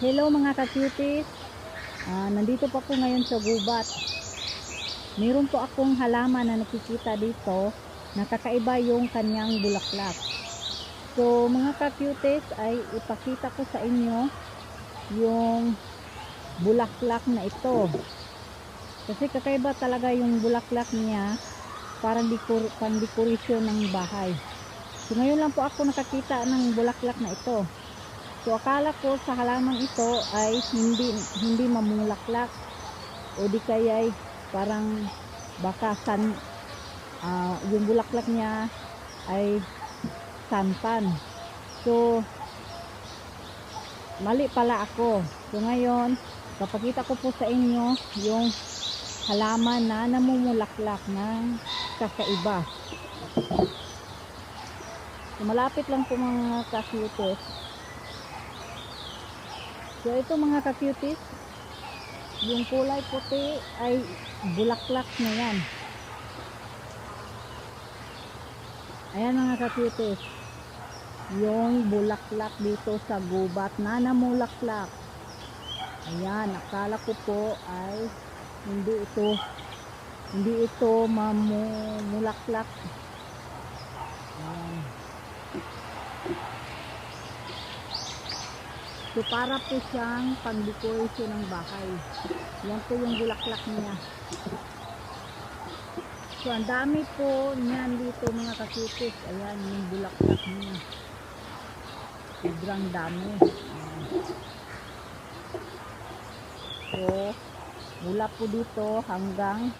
Hello mga ka-cuties. Ah, nandito po ako ngayon sa gubat. Meron po akong halaman na nakikita dito na kakaiba yung kanyang bulaklak. So mga ka-cuties ay ipakita ko sa inyo yung bulaklak na ito. Kasi kakaiba talaga yung bulaklak niya parang dekor, pang dekorasyon ng bahay. So ngayon lang po ako nakakita ng bulaklak na ito. So akala ko sa halaman ito ay hindi hindi mamulaklak o di kaya ay parang baka san ah, yung bulaklak niya ay santan. So mali pala ako. So ngayon papakita ko po sa inyo yung halaman na namumulaklak ng kakaiba. So, malapit lang po mga ka-cuties. So ito mga ka-cuties, yung kulay puti ay bulaklak na yan. Ayan mga ka-cuties, yung bulaklak dito sa gubat na namulaklak. Ayan, akala ko po ay hindi ito hindi ito mamulaklak. Ayan. So para po siyang pang-decoration ng bahay. Yan po yung bulaklak niya. So ang dami po niyan dito mga kasutis. Ayan yung bulaklak niya. Sobrang dami. Ayan. So mula po dito hanggang